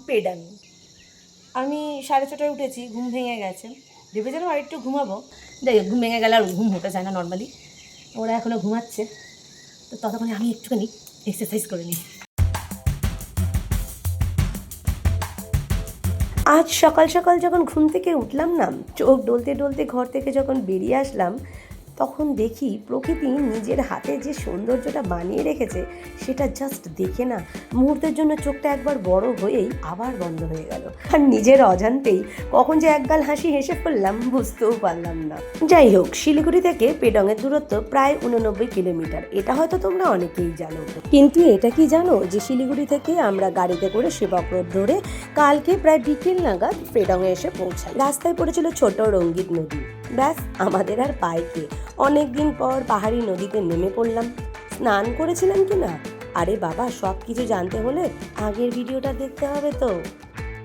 From পেডান। আমি সাড়ে ছটায় উঠেছি, ঘুম ভেঙে গেছে। ভেবেছিলাম আর একটু ঘুমাবো। যাই হোক, ঘুম ভেঙে গেলে আর ঘুম হতে চায় না নর্মালি ওরা এখনও ঘুমাচ্ছে। তো ততক্ষণে আমি একটুখানি এক্সারসাইজ করে নিই। আজ সকাল সকাল যখন ঘুম থেকে উঠলাম না, চোখ ডলতে ডলতে ঘর থেকে যখন বেরিয়ে আসলাম তখন দেখি প্রকৃতি নিজের হাতে যে সৌন্দর্যটা বানিয়ে রেখেছে, সেটা জাস্ট দেখে না। মুহূর্তের জন্য চোখটা একবার বড় হয়েই আবার বন্ধ হয়ে গেল। আর নিজের অজান্তেই কখন যে একগাল হাসি হেসে ফেললাম, বুঝতেও পারলাম না। যাই হোক, শিলিগুড়ি থেকে পেডংয়ের দূরত্ব প্রায় উননব্বই কিলোমিটার। এটা হয়তো তোমরা অনেকেই জানো। কিন্তু এটা কি জানো যে শিলিগুড়ি থেকে আমরা গাড়িতে করে সেবক রোড ধরে কালকে প্রায় বিকেল নাগাদ পেডংয়ে এসে পৌঁছাই। রাস্তায় পড়েছিল ছোট রঙ্গিত নদী। ব্যাস, আমাদের আর পাইকে। অনেক দিন পর পাহাড়ি নদীতে নেমে পড়লাম। স্নান করেছিলাম কি না আরে বাবা সব কিছু জানতে হলে আগের ভিডিওটা দেখতে হবে তো।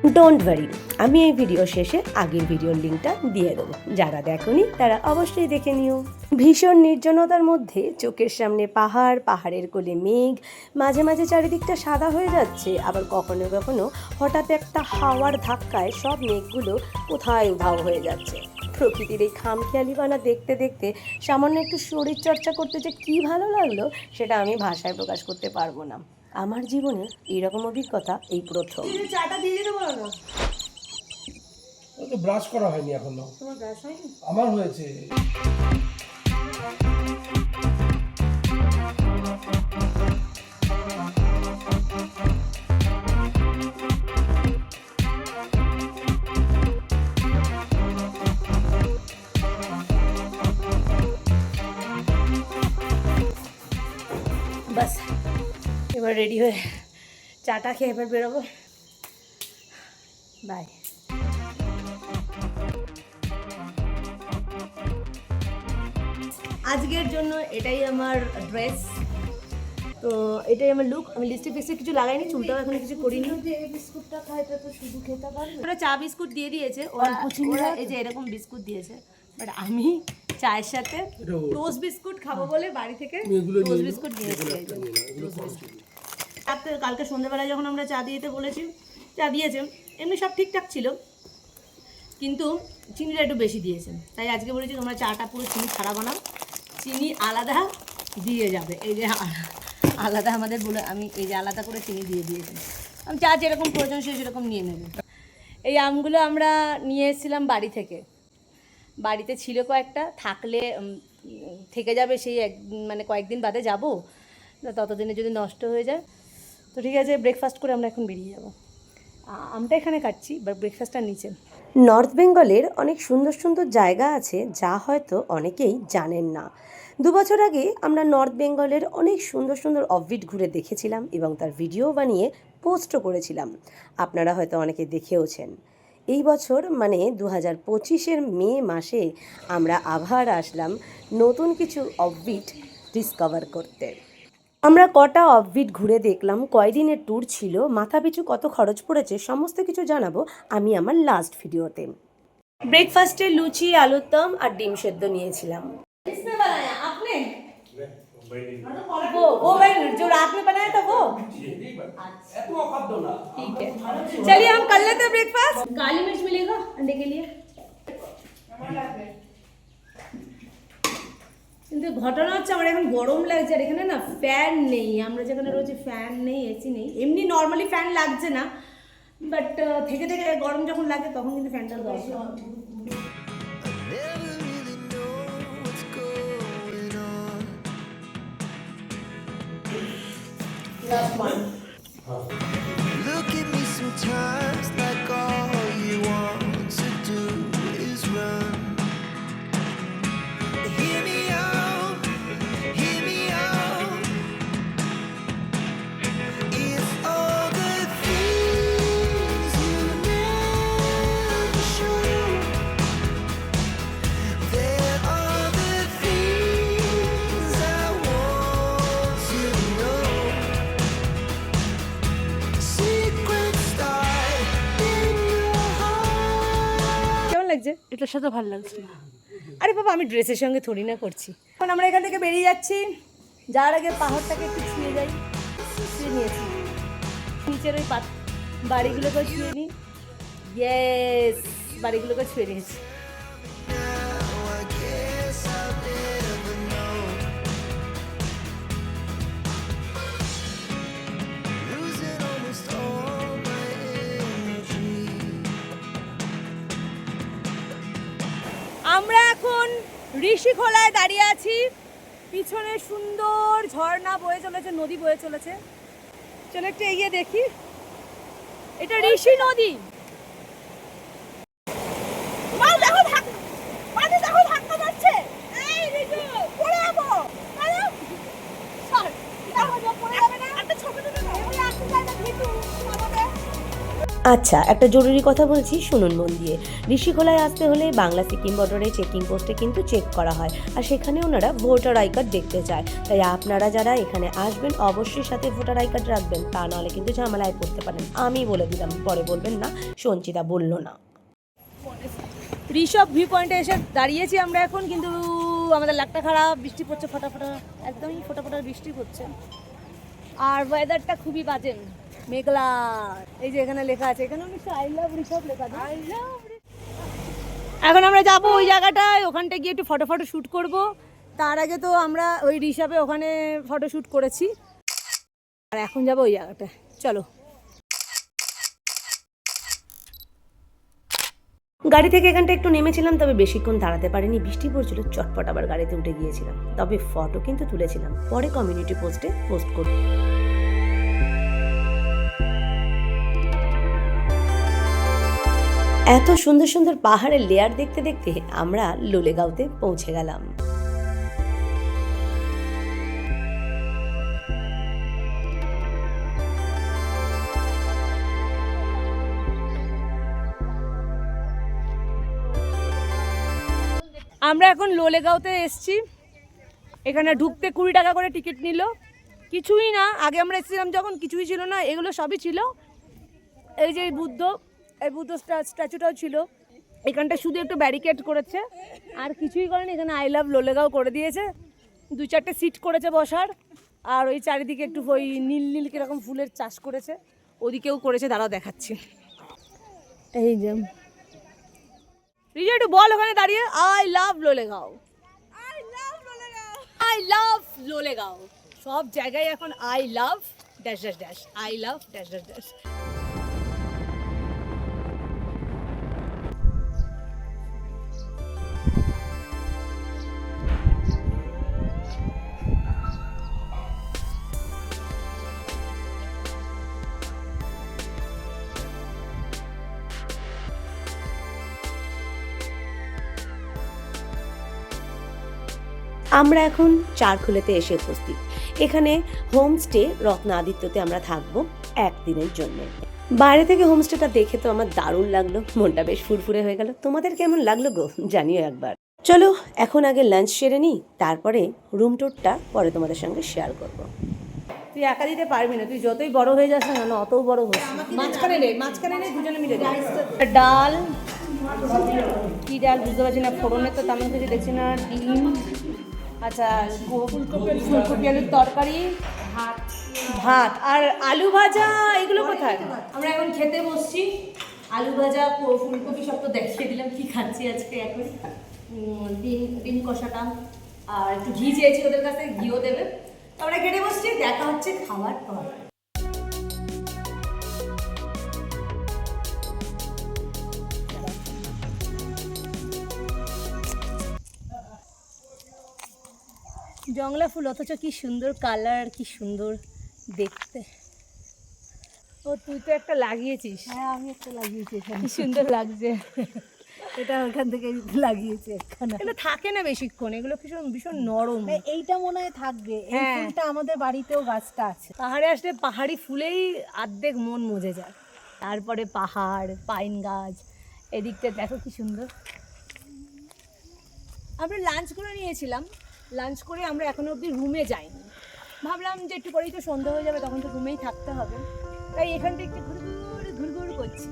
ডোন্ট ওয়ারি আমি এই ভিডিও শেষে আগের ভিডিওর লিঙ্কটা দিয়ে দেবো। যারা দেখোনি, তারা অবশ্যই দেখে নিও। ভীষণ নির্জনতার মধ্যে চোখের সামনে পাহাড়, পাহাড়ের কোলে মেঘ, মাঝে মাঝে চারিদিকটা সাদা হয়ে যাচ্ছে। আবার কখনো কখনো হঠাৎ একটা হাওয়ার ধাক্কায় সব মেঘগুলো কোথায় উধাও হয়ে যাচ্ছে। প্রকৃতির এই খামখেয়ালিবানা দেখতে দেখতে সামান্য একটু শরীরচর্চা করতে যে কী ভালো লাগল, সেটা আমি ভাষায় প্রকাশ করতে পারব না। আমার জীবনে এইরকম অভিজ্ঞতা এই প্রথম। চাটা দিয়ে দিতে বলো না? তো ব্রাশ করা হয়নি এখনও। তোমার ব্রাশ হয়নি? আমার হয়েছে। এবার রেডি হয়ে চাটা খেয়ে এবার বেরোবো। বাই আজকের জন্য এটাই আমার ড্রেস তো এটাই আমার লুক আমি লিস্টে ফিস্টিক কিছু লাগাইনি চুলটাও এখন কিছু করিনি। বিস্কুটটা খাই তো শুধু খেতে পারবে। ওরা চা বিস্কুট দিয়ে দিয়েছে। ওরা ওরা এই যে এরকম বিস্কুট দিয়েছে। বাট আমি চায়ের সাথে টোস্ট বিস্কুট খাব বলে বাড়ি থেকে টোস্ট বিস্কুট নিয়েছি এই যে, বিস্কুট। রাত্রে কালকে সন্ধ্যেবেলায় যখন আমরা চা দিতে বলেছি, চা দিয়েছে, এমনি সব ঠিকঠাক ছিল। কিন্তু চিনিটা একটু বেশি দিয়েছে। তাই আজকে বলেছি তোমরা চাটা পুরো চিনি ছাড়া বানাও। চিনি আলাদা দিয়ে যাবে। এই যে আলাদা আমাদের বলে, আমি এই যে আলাদা করে চিনি দিয়ে দিয়েছি। আমি চা যেরকম প্রয়োজন সে সেরকম নিয়ে নেবে। এই আমগুলো আমরা নিয়ে এসেছিলাম বাড়ি থেকে। বাড়িতে ছিল কয়েকটা, থাকলে থেকে যাবে সেই এক মানে কয়েকদিন বাদে যাব। ততদিনে যদি নষ্ট হয়ে যায়। তো ঠিক আছে ব্রেকফাস্ট করে আমরা এখন বেরিয়ে যাব। আমটা এখানে কাটছি বাট ব্রেকফাস্টটা নিচে। নর্থ বেঙ্গলের অনেক সুন্দর সুন্দর জায়গা আছে, যা হয়তো অনেকেই জানেন না। দু বছর আগে আমরা নর্থ বেঙ্গলের অনেক সুন্দর সুন্দর অফবিট ঘুরে দেখেছিলাম এবং তার ভিডিও বানিয়ে পোস্টও করেছিলাম। আপনারা হয়তো অনেকে দেখেওছেন। এই বছর মানে দু হাজার পঁচিশের মে মাসে আমরা আবার আসলাম নতুন কিছু অফবিট ডিসকভার করতে। আমরা কটা অফবিট ঘুরে দেখলাম কয়দিনের ট্যুর ছিল মাথাপিছু কত খরচ পড়েছে সমস্ত কিছু জানাবো আমি আমার লাস্ট ভিডিওতে ব্রেকফাস্টে লুচি আলুর দম আর ডিম সেদ্ধ নিয়েছিলাম वो वो भाई जो रात में बनाया था वो ठीक है चलिए हम कर लेते हैं ब्रेकफास्ट काली मिर्च मिलेगा अंडे के लिए কিন্তু ঘটনা হচ্ছে আমার এখন গরম লাগছে আর এখানে না ফ্যান নেই। আমরা যেখানে রয়েছি ফ্যান নেই এসি নেই। এমনি নর্মালি ফ্যান লাগছে না বাট থেকে থেকে গরম যখন লাগে তখন কিন্তু ফ্যানটা দরকার। লাগছে এটার সাথে ভালো লাগছে না। আরে বাবা, আমি ড্রেসের সঙ্গে থরি না করছি। এখন আমরা এখান থেকে বেরিয়ে যাচ্ছি। যাওয়ার আগে পাহাড়টাকে একটু ছুঁয়ে যাই। ছুঁয়ে নিয়েছি। নিচের ওই বাড়িগুলোকে ছুঁয়ে নিই বাড়িগুলোকে ছুঁয়ে নিয়েছি। ঋষিখোলায় দাঁড়িয়ে আছি। পিছনে সুন্দর ঝর্ণা বয়ে চলেছে নদী বয়ে চলেছে। চলে একটু এগিয়ে দেখি। এটা ঋষি নদী। আচ্ছা একটা জরুরি কথা বলছি, শুনুন মন দিয়ে। ঋষিখোলায় আসতে হলে বাংলা সিকিম বর্ডারে চেকিং পোস্টে কিন্তু চেক করা হয়। আর সেখানে ওনারা ভোটার আই কার্ড দেখতে চায়। তাই আপনারা যারা এখানে আসবেন, অবশ্যই সাথে ভোটার আই কার্ড রাখবেন। তা নাহলে কিন্তু ঝামেলায় পড়তে পারেন। আমি বলে দিলাম, পরে বলবেন না। সঞ্চিতা বলল না। ঋষভ ভিউ পয়েন্টে এসে দাঁড়িয়েছি আমরা এখন, কিন্তু আমাদের লাকটা খারাপ, বৃষ্টি পড়ছে ফোটা ফোটা একদমই ফোটা ফোটা বৃষ্টি পড়ছে। আর ওয়েদারটা খুবই বাজে। মেঘলা। এই যে এখানে লেখা আছে। এখানে আই লাভ ঋষভ লেখা আছে। আই লাভ এখন আমরা যাব ওই জায়গাটায়। ওখানটা গিয়ে একটু ফটো ফটো শ্যুট করব। তার আগে তো আমরা ওই ঋষভে ওখানে ফটো শ্যুট করেছি। আর এখন যাব ওই জায়গাটায়। চলো। গাড়ি থেকে এখানটা একটু নেমেছিলাম তবে বেশিক্ষণ দাঁড়াতে পারিনি। বৃষ্টি পড়ছিল চটপট আবার গাড়িতে উঠে গিয়েছিলাম। তবে ফটো কিন্তু তুলেছিলাম। পরে কমিউনিটি পোস্টে পোস্ট করব। এত সুন্দর সুন্দর পাহাড়ের লেয়ার দেখতে দেখতে আমরা লোলেগাঁওতে পৌঁছে গেলাম। আমরা এখন লোলেগাঁওতে এসছি। এখানে ঢুকতে কুড়ি টাকা করে টিকিট নিল। কিছুই না, আগে আমরা এসেছিলাম যখন, কিছুই ছিল না, এগুলো সবই ছিল। এই যে বুদ্ধ এই বুদ্ধ স্ট্যাচুটাও ছিল। এখানটা শুধু একটু ব্যারিকেড করেছে। আর কিছুই করেনি এখানে আই লাভ লোলেগাঁও করে দিয়েছে। দু চারটে সিট করেছে বসার। আর ওই চারিদিকে একটু ওই নীল নীল কীরকম ফুলের চাষ করেছে। ওদিকেও করেছে দাঁড়াও দেখাচ্ছি। এই যে। রিজা একটু বল ওখানে দাঁড়িয়ে। I love Lolegaon I love Lolegaon I love Lolegaon সব জায়গায় এখন I love dash dash dash I love dash dash dash আমরা এখন চারখুলেতে এসে উপস্থিত। এখানে হোমস্টে রত্ন আদিত্যতে আমরা থাকব একদিনের জন্য। বাইরে থেকে হোমস্টেটা দেখে তো আমার দারুণ লাগল, মনটা বেশ ফুরফুরে হয়ে গেল। তোমাদের কেমন লাগল গো? জানিও একবার। চলো, এখন আগে লাঞ্চ সেরে নিই, তারপরে রুম টুরটা পরে তোমাদের সঙ্গে শেয়ার করব। তুই একা দিতে পারবি না, তুই যতই বড় হয়ে যাস না কেন অতও বড় হোস মাঝখানে নে মাঝখানে নে, দুজনে মিলে নে। ডাল, কি ডাল বুঝতে পারছি না, ফোড়নের তো তেমন কিছু দেখছি না, ডিম আচ্ছা ফুলকপি আলুর তরকারি ভাত ভাত আর আলু ভাজা এগুলো কোথায়? আমরা এখন খেতে বসছি। আলু ভাজা ফুলকপি সব তো দেখিয়ে দিলাম কি খাচ্ছি আজকে এখন। ডিম ডিম কষাটা। আর একটু ঘি চেয়েছি ওদের কাছে ঘিও দেবে। আমরা খেতে বসছি দেখা হচ্ছে খাওয়ার পর। জংলা ফুল অথচ কি সুন্দর কালার কি সুন্দর দেখতে। ও তুই তো একটা লাগিয়েছিস। হ্যাঁ আমি একটা লাগিয়েছি এখানে। কি সুন্দর লাগছে। এটা ওখান থেকে লাগিয়েছি একখানা। এগুলো থাকে না বেশিক্ষণ এগুলো ভীষণ ভীষণ নরম। এইটা মনে হয় থাকবে। এই হ্যাঁ। ফুলটা আমাদের বাড়িতেও গাছটা আছে। পাহাড়ে আসলে পাহাড়ি ফুলেই আর্ধেক মন মজে যায়। তারপরে পাহাড় পাইন গাছ এদিকটা দেখো কি সুন্দর। আমরা লাঞ্চ করে নিয়েছিলাম। লাঞ্চ করে আমরা এখনও অবধি রুমে যাইনি। ভাবলাম যে একটু পরেই তো সন্ধ্যা হয়ে যাবে তখন তো রুমেই থাকতে হবে। তাই এখানটা একটু ঘুরঘুর ঘুরঘুর করছি।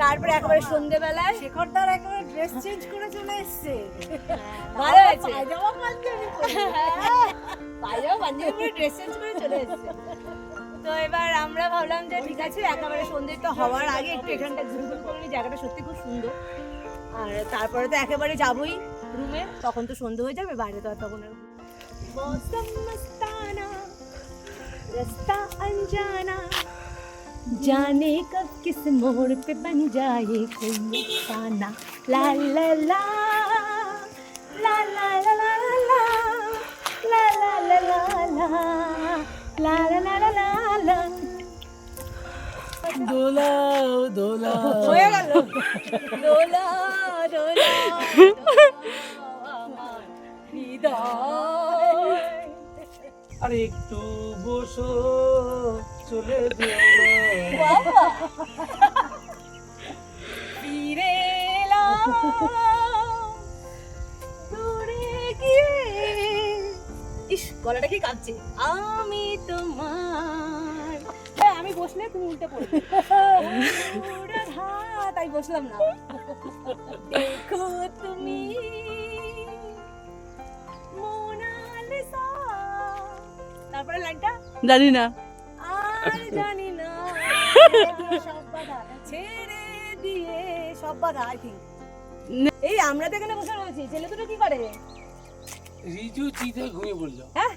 তারপরে একেবারে সন্ধ্যেবেলায় শেখর তার একেবারে ড্রেস চেঞ্জ করে চলে এসছে। ভালো হয়েছে। পায়জামা পাঞ্জাবি পায়জামা পাঞ্জাবি পরে ড্রেস চেঞ্জ করে চলে এসেছে। তো এবার আমরা ভাবলাম যে ঠিক আছে একেবারে সন্ধ্যে তো হওয়ার আগে একটু এখানটা ঘুরে ঘুরে করে নিই। জায়গাটা সত্যি খুব সুন্দর। আর তারপরে তো একেবারে যাবই। রুমে তখন তো সন্ধ্যে হয়ে যাবে বাইরে তো আর তখন আর मौसम मस्ताना रास्ता अनजाना जाने कब किस मोड़ पे बन जाए कोई अफसाना ला ला ला ला ला ला ला ला ला ला ला ला ला ला ला ला ला ला দোলাও দোলা হয়ে গেল দোলা দোলা আমার হৃদয় আর একটু বসো চলে। ফিরে দূরে গিয়ে ইস গলাটা কি কাঁপছে আমি তোমার আমি বসলে তুমি উল্টে পড়বে তাই বসলাম না। দেখো তুমি তারপরে লাইনটা? জানি না। আর জানি না। সব বাধা ছেড়ে দিয়ে সব বাধা আই থিঙ্ক এই আমরা তো এখানে বসে রয়েছি ছেলে দুটো কি করে? রিজু চিতে ঘুমিয়ে পড়ল। হ্যাঁ?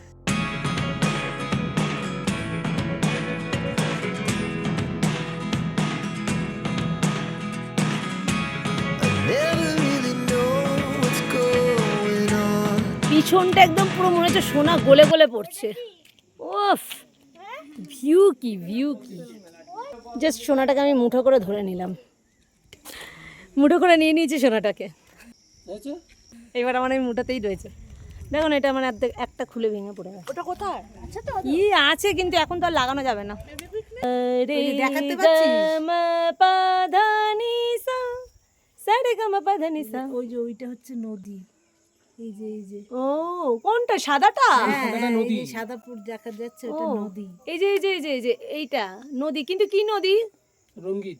পিছনটা একদম পুরো মনে হচ্ছে সোনা গলে গলে পড়ছে। ওফ ভিউ কি ভিউ কি। জাস্ট সোনাটাকে আমি মুঠো করে ধরে নিলাম। মুঠো করে নিয়ে নিয়েছি সোনাটাকে। এবার আমার আমি মুঠাতেই রয়েছে। দেখুন এটা মানে অর্ধেক- একটা খুলে ভেঙে পড়ে গেছে। ওটা কোথায়? আচ্ছা তো ই আছে কিন্তু এখন তো আর লাগানো যাবে না। রে দেখাতে সা ওই যে ওইটা হচ্ছে নদী। এই যে এই যে ও কোনটা সাদাটা হ্যাঁ, এই যে সাদাপুর দেখা যাচ্ছে ওটা ও, নদী এই যে এই যে এই যে এই যে এইটা নদী কিন্তু কি নদী রঙ্গিত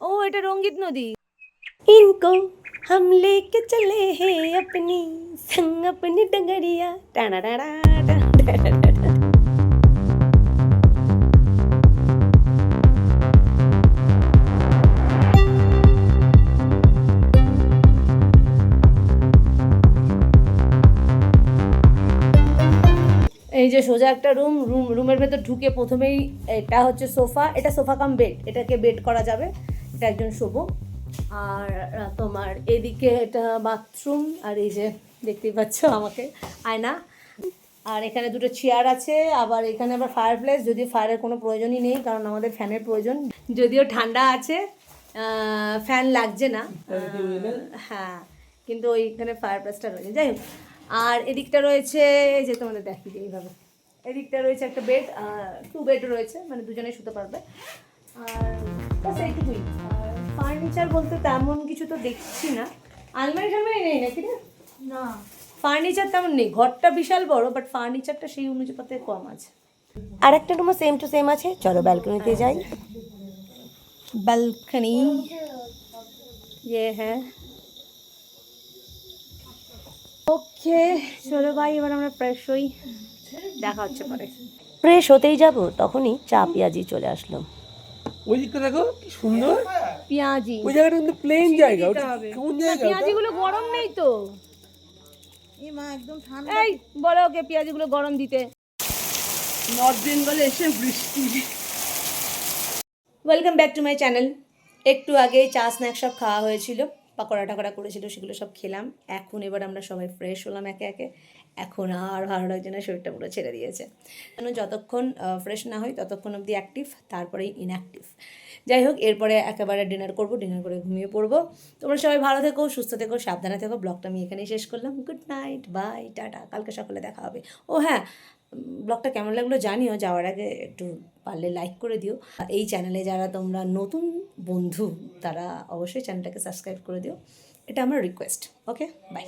ও এটা রঙ্গিত নদী इनको हम लेके चले हैं अपनी संग अपनी डगरिया टाना टाना এই যে সোজা একটা রুম রুম রুমের ভেতর ঢুকে প্রথমেই এটা হচ্ছে সোফা। এটা সোফা কাম বেড এটাকে বেড করা যাবে। এটা একজন শোবো। আর তোমার এদিকে এটা বাথরুম আর এই যে দেখতেই পাচ্ছ আমাকে আয়না। আর এখানে দুটো চেয়ার আছে আবার এখানে আবার ফায়ার প্লেস যদিও ফায়ারের কোনো প্রয়োজনই নেই কারণ আমাদের ফ্যানের প্রয়োজন। যদিও ঠান্ডা আছে ফ্যান লাগছে না। হ্যাঁ কিন্তু ওইখানে ফায়ার প্লেসটা রয়েছে। যাই হোক আর এদিকটা রয়েছে এই যে তোমাদের দেখি এইভাবে। এদিকটা রয়েছে একটা বেড টু বেড রয়েছে মানে দুজনে শুতে পারবে। আর ব্যাস এইটুকুই। আর ফার্নিচার বলতে তেমন কিছু তো দেখছি না। আলমারি টালমারি নেই নাকি না। ফার্নিচার তেমন নেই। ঘরটা বিশাল বড় বাট ফার্নিচারটা সেই অনুযায়ী কম আছে। আর একটা রুমও সেম টু সেম আছে। চলো ব্যালকনিতে যাই। ব্যালকনি ইয়ে है ওকে চলো ভাই এবার আমরা ফ্রেশ হই। দেখা হচ্ছে পরে। ফ্রেশ হতেই যাব তখনই চা পেঁয়াজি চলে আসলো। ওই দিকটা দেখো কি সুন্দর। পেঁয়াজি। ওই জায়গাটা কিন্তু প্লেন জায়গা। ওটা কোন জায়গা? পেঁয়াজিগুলো গরম নেই তো। এই মা একদম ঠান্ডা। এই বলো ওকে পেঁয়াজিগুলো গরম দিতে। নর্থ বেঙ্গলে এসে বৃষ্টি। Welcome back to my channel একটু আগে চা স্ন্যাক সব খাওয়া হয়েছিল। পাকোড়া টাকোড়া করেছিল, সেগুলো সব খেলাম। এখন এবার আমরা সবাই ফ্রেশ হলাম একে একে। এখন আর ভালো লাগছে না, শরীরটা পুরো ছেড়ে দিয়েছে। কেন যতক্ষণ ফ্রেশ না হই ততক্ষণ অবধি অ্যাক্টিভ তারপরেই ইনঅ্যাক্টিভ যাই হোক, এরপরে একেবারে ডিনার করব ডিনার করে ঘুমিয়ে পড়ব। তোমরা সবাই ভালো থেকো, সুস্থ থেকো, সাবধানে থেকো। ব্লগটা আমি এখানেই শেষ করলাম। Good night bye tata. কালকে সকালে দেখা হবে। ও হ্যাঁ ব্লগটা কেমন লাগল জানিও, যাওয়ার আগে একটু পারলে লাইক করে দিও। এই চ্যানেলে যারা তোমরা নতুন বন্ধু, তারা অবশ্যই চ্যানেলটাকে সাবস্ক্রাইব করে দিও। এটা আমার রিকোয়েস্ট ওকে বাই